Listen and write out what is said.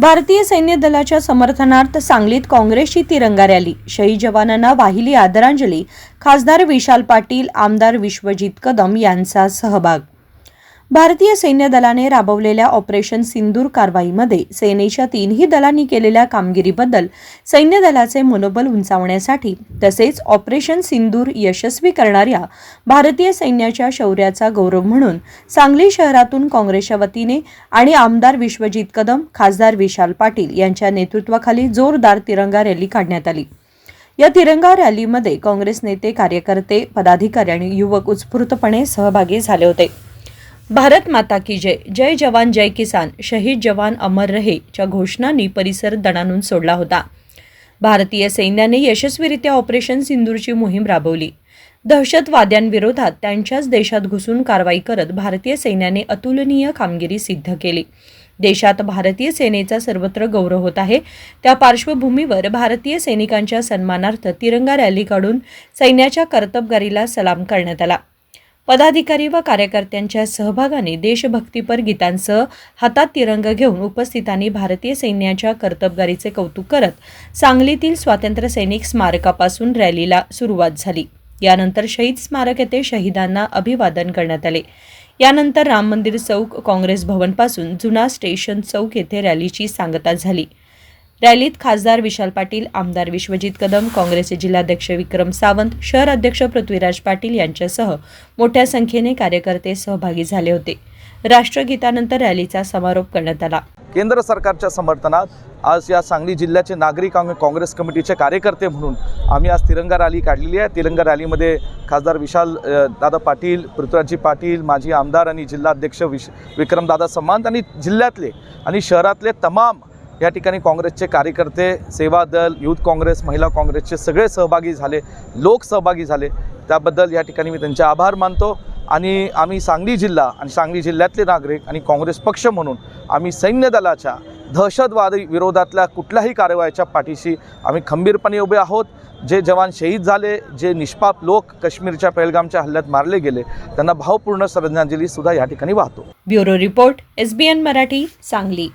भारतीय सैन्य दलाच्या समर्थनार्थ सांगलीत काँग्रेसची तिरंगा रॅली. शहीद जवानांना वाहिली आदरांजली. खासदार विशाल पाटील आमदार विश्वजित कदम यांचा सहभाग. भारतीय सैन्य दलाने राबवलेल्या ऑपरेशन सिंदूर कारवाईमध्ये सेनेच्या तीनही दलांनी केलेल्या कामगिरीबद्दल सैन्य दलाचे मनोबल उंचावण्यासाठी तसेच ऑपरेशन सिंदूर यशस्वी करणाऱ्या भारतीय सैन्याच्या शौर्याचा गौरव म्हणून सांगली शहरातून काँग्रेसच्या वतीने आणि आमदार विश्वजित कदम खासदार विशाल पाटील यांच्या नेतृत्वाखाली जोरदार तिरंगा रॅली काढण्यात आली. या तिरंगा रॅलीमध्ये काँग्रेस नेते कार्यकर्ते पदाधिकारी आणि युवक उत्स्फूर्तपणे सहभागी झाले होते. भारत माता की जय. जय जवान जय किसान. शहीद जवान अमर रहे च्या घोषणांनी परिसर दणानून सोडला होता. भारतीय सैन्याने यशस्वीरित्या ऑपरेशन सिंदूरची मोहीम राबवली. दहशतवाद्यांविरोधात त्यांच्याच देशात घुसून कारवाई करत भारतीय सैन्याने अतुलनीय कामगिरी सिद्ध केली. देशात भारतीय सेनेचा सर्वत्र गौरव होत आहे. त्या पार्श्वभूमीवर भारतीय सैनिकांच्या सन्मानार्थ तिरंगा रॅली काढून सैन्याच्या कर्तबगारीला सलाम करण्यात आला. पदाधिकारी व कार्यकर्त्यांच्या सहभागाने देशभक्तीपर गीतांसह हातात तिरंग घेऊन उपस्थितांनी भारतीय सैन्याच्या कर्तबगारीचे कौतुक करत सांगलीतील स्वातंत्र्य सैनिक स्मारकापासून रॅलीला सुरुवात झाली. यानंतर शहीद स्मारक येथे शहीदांना अभिवादन करण्यात आले. यानंतर राम मंदिर चौक काँग्रेस भवनपासून जुना स्टेशन चौक येथे रॅलीची सांगता झाली. रॅलीत खासदार विशाल पाटील आमदार विश्वजित कदम काँग्रेसचे जिल्हाध्यक्ष विक्रम सावंत शहर अध्यक्ष पृथ्वीराज पाटील यांच्यासह मोठ्या संख्येने कार्यकर्ते सहभागी झाले होते. राष्ट्रगीतानंतर रॅलीचा समारोप करण्यात आला. केंद्र सरकारच्या समर्थनात आज या सांगली जिल्ह्याचे नागरिक आम्ही काँग्रेस कमिटीचे कार्यकर्ते म्हणून आम्ही आज तिरंगा रॅली काढलेली आहे. तिरंगा रॅलीमध्ये खासदार विशाल दादा पाटील पृथ्वीराजी पाटील माजी आमदार आणि जिल्हाध्यक्ष विश विक्रमदादा समांत आणि जिल्ह्यातले आणि शहरातले तमाम या ठिकाणी काँग्रेसचे कार्यकर्ते सेवा दल युथ काँग्रेस महिला काँग्रेसचे सगळे सहभागी झाले लोक सहभागी झाले. त्याबद्दल या ठिकाणी मी त्यांचे आभार मानतो. आणि आम्ही सांगली जिल्हा आणि सांगली जिल्ह्यातले नागरिक आणि काँग्रेस पक्ष म्हणून आम्ही सैन्य दलाच्या दहशतवादी विरोधातल्या कुठल्याही कारवाईच्या पाठीशी आम्ही खंबीरपणे उभे आहोत. जे जवान शहीद झाले जे निष्पाप लोक काश्मीरच्या पहलगामच्या हल्ल्यात मारले गेले त्यांना भावपूर्ण श्रद्धांजली सुद्धा या ठिकाणी वाहतो. Bureau report SBN Marathi Sangli.